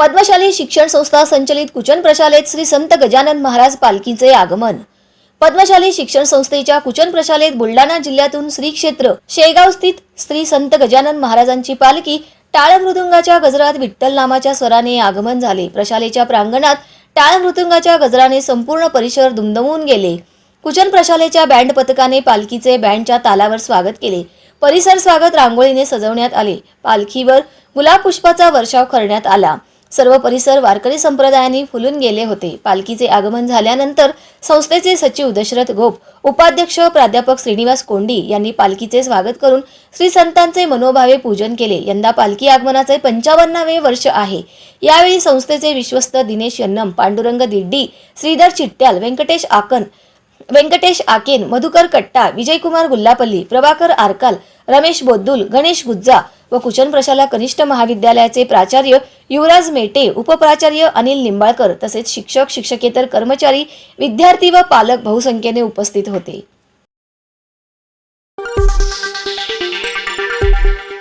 पद्मशाली शिक्षण संस्था संचलित कुचन प्रशालेत श्री संत गजानन महाराज पालखीचे आगमन. पद्मशाली शिक्षण संस्थेच्या कुचन प्रशालेत बुलढाणा जिल्ह्यातून श्री क्षेत्र शेगाव स्थित श्री संत गजानन महाराजांची पालखी टाळ मृदुंगाच्या गजरात विठ्ठल नामाच्या स्वराने आगमन झाले. प्रशालेच्या प्रांगणात टाळ मृदुंगाच्या गजराने संपूर्ण परिसर दुमदमून गेले. कुचन प्रशालेच्या बँड पथकाने पालखीचे बँडच्या तालावर स्वागत केले. परिसर स्वागत रांगोळीने सजवण्यात आले. पालखीवर गुलाब पुष्पाचा वर्षाव करण्यात आला. सर्व परिसर वारकरी संप्रदायाने फुलून गेले होते. पालखीचे आगमन झाल्यानंतर संस्थेचे सचिव दशरथ गोप उपाध्यक्ष प्राध्यापक श्रीनिवास कोंडी यांनी पालखीचे स्वागत करून श्री संतांचे मनोभावे पूजन केले. यंदा पालखी आगमनाचे पंचावन्नावे वर्ष आहे. यावेळी संस्थेचे विश्वस्त दिनेश यन्नम पांडुरंग दिड्डी श्रीधर चिट्ट्याल व्यंकटेश आकन व्यंकटेश आकेन मधुकर कट्टा विजयकुमार गुल्लापल्ली प्रभाकर आरकाल रमेश बोद्दुल गणेश गुज्जा व कुचन प्रशाला कनिष्ठ महाविद्यालयाचे प्राचार्य युवराज मेटे उपप्राचार्य अनिल निंबाळकर तसेच शिक्षक शिक्षकेतर कर्मचारी विद्यार्थी व पालक बहुसंख्येने उपस्थित होते.